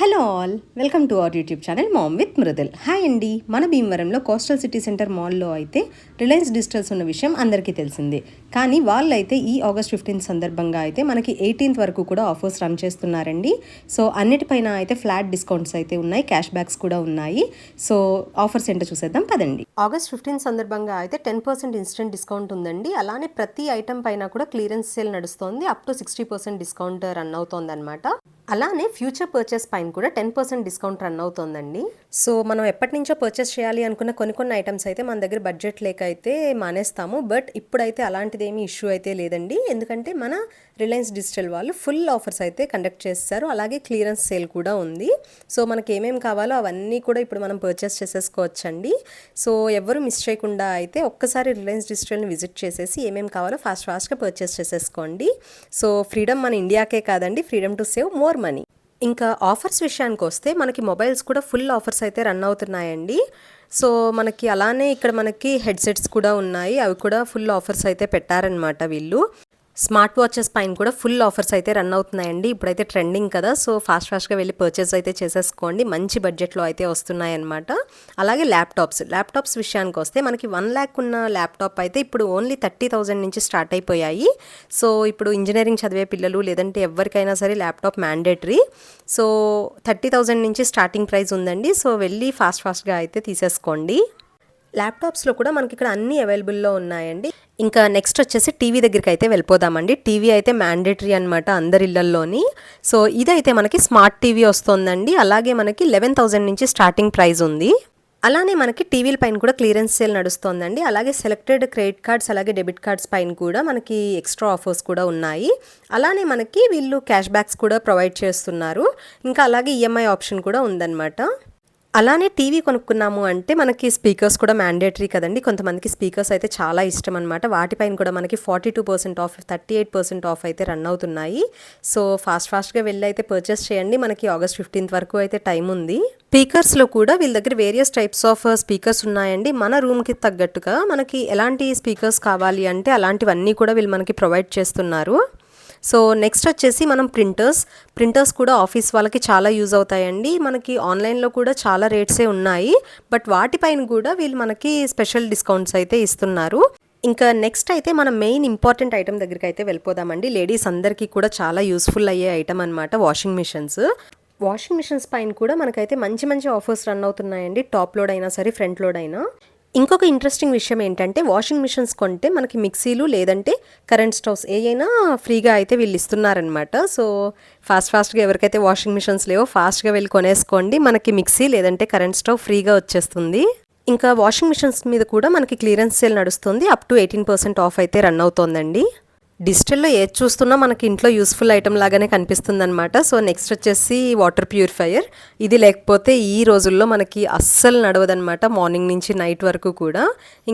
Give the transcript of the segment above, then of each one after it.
Hello all welcome to our YouTube channel mom with Mridul. Hi అండి మన భీమవరంలో coastal city centre మాల్లో అయితే రిలయన్స్ డిజిటల్స్ ఉన్న విషయం అందరికీ తెలిసిందే. కానీ వాళ్ళు అయితే ఈ ఆగస్ట్ ఫిఫ్టీన్త్ సందర్భంగా అయితే మనకి ఎయిటీన్త్ వరకు కూడా ఆఫర్స్ రన్ చేస్తున్నారండి. సో అన్నిటిపైన అయితే ఫ్లాట్ డిస్కౌంట్స్ అయితే ఉన్నాయి క్యాష్ బ్యాక్స్ కూడా ఉన్నాయి. సో ఆఫర్స్ ఏంటో చూసేద్దాం పదండి. ఆగస్ట్ ఫిఫ్టీన్త్ సందర్భంగా అయితే టెన్ పర్సెంట్ ఇన్స్టెంట్ డిస్కౌంట్ ఉందండి. అలానే ప్రతి ఐటమ్ పైన కూడా క్లియరెన్స్ సేల్ నడుస్తోంది. Up to sixty percent discount run అవుతోంది అనమాట అలానే ఫ్యూచర్ పర్చేస్ పైన కూడా టెన్ పర్సెంట్ డిస్కౌంట్ రన్ అవుతోందండి. సో మనం ఎప్పటి నుంచో పర్చేస్ చేయాలి అనుకున్న కొన్ని కొన్ని ఐటమ్స్ అయితే మన దగ్గర బడ్జెట్ లేక అయితే మానేస్తాము. బట్ ఇప్పుడైతే అలాంటిది ఏమీ ఇష్యూ అయితే లేదండి. ఎందుకంటే మన రిలయన్స్ డిజిటల్ వాళ్ళు ఫుల్ ఆఫర్స్ అయితే కండక్ట్ చేస్తారు. అలాగే క్లియరెన్స్ సేల్ కూడా ఉంది. సో మనకి ఏమేమి కావాలో అవన్నీ కూడా ఇప్పుడు మనం పర్చేస్ చేసేసుకోవచ్చండి. సో ఎవరు మిస్ చేయకుండా అయితే ఒక్కసారి రిలయన్స్ డిజిటల్ని విజిట్ చేసేసి ఏమేమి కావాలో ఫాస్ట్ ఫాస్ట్గా పర్చేస్ చేసేసుకోండి. సో ఫ్రీడమ్ మన ఇండియాకే కాదండి. Freedom to save more money. ఇంకా ఆఫర్స్ విషయానికి వస్తే మనకి మొబైల్స్ కూడా ఫుల్ ఆఫర్స్ అయితే రన్ అవుతున్నాయండి. సో మనకి అలానే ఇక్కడ మనకి హెడ్సెట్స్ కూడా ఉన్నాయి. అవి కూడా ఫుల్ ఆఫర్స్ అయితే పెట్టారనమాట వీళ్ళు. స్మార్ట్ వాచెస్ పైన కూడా ఫుల్ ఆఫర్స్ అయితే రన్ అవుతున్నాయండి. ఇప్పుడైతే ట్రెండింగ్ కదా. సో ఫాస్ట్ ఫాస్ట్గా వెళ్ళి పర్చేస్ అయితే చేసేసుకోండి. మంచి బడ్జెట్లో అయితే వస్తున్నాయన్నమాట. అలాగే ల్యాప్టాప్స్. ల్యాప్టాప్స్ విషయానికి వస్తే మనకి వన్ ల్యాక్ ఉన్న ల్యాప్టాప్ అయితే ఇప్పుడు ఓన్లీ థర్టీ థౌజండ్ నుంచి స్టార్ట్ అయిపోయాయి. సో ఇప్పుడు ఇంజనీరింగ్ చదివే పిల్లలు లేదంటే ఎవరికైనా సరే laptop mandatory. So thirty thousand నుంచి స్టార్టింగ్ ప్రైస్ ఉందండి. సో వెళ్ళి ఫాస్ట్ ఫాస్ట్గా అయితే తీసేసుకోండి. ల్యాప్టాప్స్లో కూడా మనకి ఇక్కడ అన్ని అవైలబుల్లో ఉన్నాయండి. ఇంకా నెక్స్ట్ వచ్చేసి టీవీ దగ్గరికి అయితే వెళ్ళిపోదామండి. టీవీ అయితే మ్యాండేటరీ అనమాట అందరి ఇళ్ళల్లోని. సో ఇదైతే మనకి స్మార్ట్ టీవీ వస్తుందండి. అలాగే మనకి లెవెన్ థౌజండ్ నుంచి స్టార్టింగ్ ప్రైస్ ఉంది. అలానే మనకి టీవీల పైన కూడా క్లియరెన్స్ సేల్ నడుస్తోందండి. అలాగే సెలెక్టెడ్ క్రెడిట్ కార్డ్స్ అలాగే డెబిట్ కార్డ్స్ పైన కూడా మనకి ఎక్స్ట్రా ఆఫర్స్ కూడా ఉన్నాయి. అలానే మనకి వీళ్ళు క్యాష్ బ్యాక్స్ కూడా ప్రొవైడ్ చేస్తున్నారు. ఇంకా అలాగే ఈఎంఐ ఆప్షన్ కూడా ఉందన్నమాట. అలానే టీవీ కొనుక్కున్నాము అంటే మనకి స్పీకర్స్ కూడా మ్యాండేటరీ కదండి. కొంతమందికి స్పీకర్స్ అయితే చాలా ఇష్టం అనమాట వాటిపైన కూడా మనకి forty two percent off thirty eight percent off అయితే రన్ అవుతున్నాయి. సో ఫాస్ట్ ఫాస్ట్గా వెళ్ళి అయితే పర్చేస్ చేయండి. మనకి ఆగస్ట్ ఫిఫ్టీన్త్ వరకు అయితే టైం ఉంది. స్పీకర్స్లో కూడా వీళ్ళ దగ్గర వేరియస్ టైప్స్ ఆఫ్ స్పీకర్స్ ఉన్నాయండి. మన రూమ్కి తగ్గట్టుగా మనకి ఎలాంటి స్పీకర్స్ కావాలి అంటే అలాంటివన్నీ కూడా వీళ్ళు మనకి ప్రొవైడ్ చేస్తున్నారు. సో నెక్స్ట్ వచ్చేసి మనం ప్రింటర్స్. ప్రింటర్స్ కూడా ఆఫీస్ వాళ్ళకి చాలా యూజ్ అవుతాయండి. మనకి ఆన్లైన్లో కూడా చాలా రేట్సే ఉన్నాయి. బట్ వాటిపైన కూడా వీళ్ళు మనకి స్పెషల్ డిస్కౌంట్స్ అయితే ఇస్తున్నారు. ఇంకా నెక్స్ట్ అయితే మనం మెయిన్ ఇంపార్టెంట్ ఐటమ్ దగ్గరికి అయితే వెళ్ళిపోదామండి. లేడీస్ అందరికీ కూడా చాలా యూస్ఫుల్ అయ్యే ఐటమ్ అనమాట వాషింగ్ మిషన్స్. వాషింగ్ మిషన్స్ పైన కూడా మనకైతే మంచి మంచి ఆఫర్స్ రన్ అవుతున్నాయండి. టాప్ లోడ్ అయినా సరే ఫ్రంట్ లోడ్ అయినా. ఇంకొక ఇంట్రెస్టింగ్ విషయం ఏంటంటే వాషింగ్ మిషన్స్ కొంటే మనకి మిక్సీలు లేదంటే కరెంట్ స్టవ్స్ ఏ అయినా ఫ్రీగా అయితే వీళ్ళు ఇస్తున్నారనమాట సో ఫాస్ట్ ఫాస్ట్గా ఎవరికైతే వాషింగ్ మిషన్స్ లేవో ఫాస్ట్గా వెళ్ళి కొనేసుకోండి. మనకి మిక్సీ లేదంటే కరెంట్ స్టవ్ ఫ్రీగా వచ్చేస్తుంది. ఇంకా వాషింగ్ మిషన్స్ మీద కూడా మనకి క్లియరెన్స్ సేల్ నడుస్తుంది. Up to eighteen percent off అయితే రన్ అవుతోందండి. డిజిటల్లో ఏది చూస్తున్నా మనకి ఇంట్లో యూస్ఫుల్ ఐటమ్ లాగానే కనిపిస్తుంది అనమాట సో నెక్స్ట్ వచ్చేసి వాటర్ ప్యూరిఫైయర్. ఇది లేకపోతే ఈ రోజుల్లో మనకి అస్సలు నడవదనమాట మార్నింగ్ నుంచి నైట్ వరకు కూడా.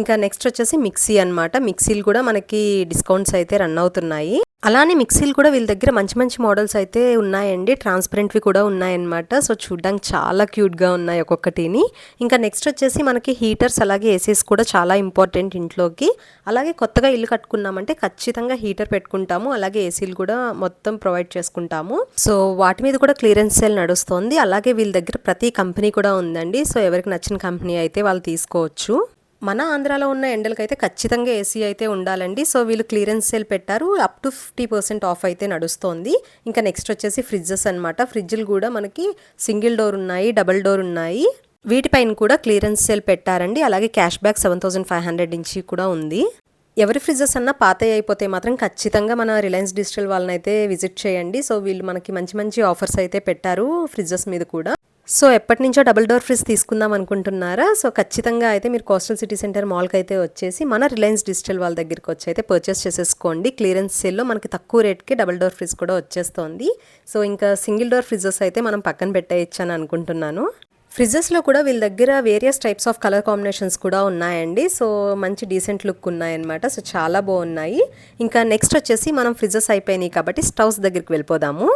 ఇంకా నెక్స్ట్ వచ్చేసి మిక్సీ అనమాట మిక్సీలు కూడా మనకి డిస్కౌంట్స్ అయితే రన్ అవుతున్నాయి. అలానే మిక్సీలు కూడా వీళ్ళ దగ్గర మంచి మంచి మోడల్స్ అయితే ఉన్నాయండి. ట్రాన్స్పరెంట్వి కూడా ఉన్నాయన్నమాట. సో చూడడానికి చాలా క్యూట్గా ఉన్నాయి ఒక్కొక్కటిని. ఇంకా నెక్స్ట్ వచ్చేసి మనకి హీటర్స్ అలాగే ఏసీస్ కూడా చాలా ఇంపార్టెంట్ ఇంట్లోకి. అలాగే కొత్తగా ఇల్లు కట్టుకున్నామంటే ఖచ్చితంగా హీటర్ పెట్టుకుంటాము. అలాగే ఏసీలు కూడా మొత్తం ప్రొవైడ్ చేసుకుంటాము. సో వాటి మీద కూడా క్లియరెన్స్ సేల్ నడుస్తుంది. అలాగే వీళ్ళ దగ్గర ప్రతి కంపెనీ కూడా ఉందండి. సో ఎవరికి నచ్చిన కంపెనీ అయితే వాళ్ళు తీసుకోవచ్చు. మన ఆంధ్రాలో ఉన్న ఎండలకైతే ఖచ్చితంగా ఏసీ అయితే ఉండాలండి. సో వీళ్ళు క్లియరెన్స్ సేల్ పెట్టారు. Up to fifty percent off అయితే నడుస్తోంది. ఇంకా నెక్స్ట్ వచ్చేసి ఫ్రిడ్జెస్ అనమాట ఫ్రిడ్జ్లు కూడా మనకి సింగిల్ డోర్ ఉన్నాయి డబల్ డోర్ ఉన్నాయి. వీటిపైన కూడా క్లియరెన్స్ సేల్ పెట్టారండి. అలాగే cashback seven thousand five hundred నుంచి కూడా ఉంది. ఎవరి ఫ్రిడ్జెస్ అన్నా పాత అయిపోతే మాత్రం ఖచ్చితంగా మన రిలయన్స్ డిజిటల్ వాళ్ళని అయితే విజిట్ చేయండి. సో వీళ్ళు మనకి మంచి మంచి ఆఫర్స్ అయితే పెట్టారు ఫ్రిడ్జెస్ మీద కూడా. సో ఎప్పటి నుంచో డబుల్ డోర్ ఫ్రిడ్జ్ తీసుకుందాం అనుకుంటున్నారా? సో ఖచ్చితంగా అయితే మీరు కోస్టల్ సిటీ సెంటర్ మాల్కి అయితే వచ్చేసి మన రిలయన్స్ డిజిటల్ వాళ్ళ దగ్గరికి వచ్చి అయితే పర్చేస్ చేసేసుకోండి. క్లియరెన్స్ సేల్లో మనకి తక్కువ రేట్కి డబుల్ డోర్ ఫ్రిడ్జ్ కూడా వచ్చేస్తోంది. సో ఇంకా సింగిల్ డోర్ ఫ్రిడ్జెస్ అయితే మనం పక్కన పెట్టేయచ్చు అని అనుకుంటున్నాను. ఫ్రిడ్జెస్లో కూడా వీళ్ళ దగ్గర various types of colour combinations కూడా ఉన్నాయండి. సో మంచి డీసెంట్ లుక్ ఉన్నాయన్నమాట. సో చాలా బాగున్నాయి. ఇంకా నెక్స్ట్ వచ్చేసి మనం ఫ్రిడ్జెస్ అయిపోయినాయి కాబట్టి స్టవ్స్ దగ్గరికి వెళ్ళిపోదాము.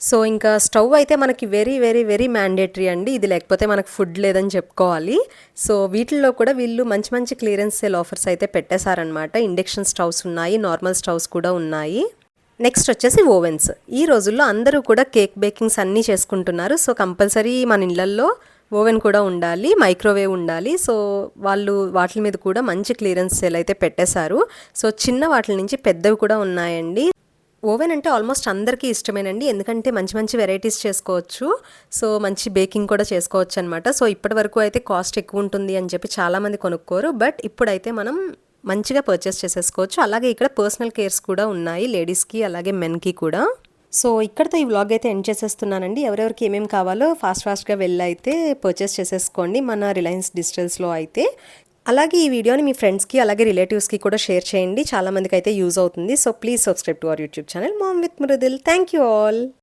సో ఇంకా స్టవ్ అయితే మనకి వెరీ వెరీ వెరీ మ్యాండేటరీ అండి. ఇది లేకపోతే మనకు ఫుడ్ లేదని చెప్పుకోవాలి. సో వీటిల్లో కూడా వీళ్ళు మంచి మంచి క్లియరెన్స్ సేల్ ఆఫర్స్ అయితే పెట్టేశారనమాట ఇండక్షన్ స్టవ్స్ ఉన్నాయి నార్మల్ స్టవ్స్ కూడా ఉన్నాయి. నెక్స్ట్ వచ్చేసి ఓవెన్స్ ఈ రోజుల్లో అందరూ కూడా కేక్ బేకింగ్స్ అన్నీ చేసుకుంటున్నారు. సో కంపల్సరీ మన ఇళ్ళల్లో ఓవెన్ కూడా ఉండాలి మైక్రోవేవ్ ఉండాలి. సో వాళ్ళు వాటి మీద కూడా మంచి క్లియరెన్స్ సేల్ అయితే పెట్టేశారు. సో చిన్న వాటి నుంచి పెద్దవి కూడా ఉన్నాయండి. ఓవెన్ అంటే ఆల్మోస్ట్ అందరికీ ఇష్టమేనండి. ఎందుకంటే మంచి మంచి వెరైటీస్ చేసుకోవచ్చు. సో మంచి బేకింగ్ కూడా చేసుకోవచ్చు అనమాట సో ఇప్పటి వరకు అయితే కాస్ట్ ఎక్కువ ఉంటుంది అని చెప్పి చాలామంది కొనుక్కోరు. బట్ ఇప్పుడైతే మనం మంచిగా పర్చేస్ చేసేసుకోవచ్చు. అలాగే ఇక్కడ పర్సనల్ కేర్స్ కూడా ఉన్నాయి. లేడీస్కి అలాగే మెన్కి కూడా. సో ఇక్కడతో ఈ వ్లాగ్ అయితే ఎండ్ చేసేస్తున్నానండి. ఎవరెవరికి ఏమేమి కావాలో ఫాస్ట్ ఫాస్ట్గా వెళ్ళి అయితే పర్చేస్ చేసేసుకోండి. మన రిలయన్స్ డిజిటల్స్లో అయితే. అలాగే ఈ వీడియోని మీ ఫ్రెండ్స్కి అలాగే రిలేటివ్స్కి కూడా షేర్ చేయండి. చాలామందికి అయితే యూజ్ అవుతుంది. So please subscribe to our YouTube channel. Mom with Mridul. Thank you all.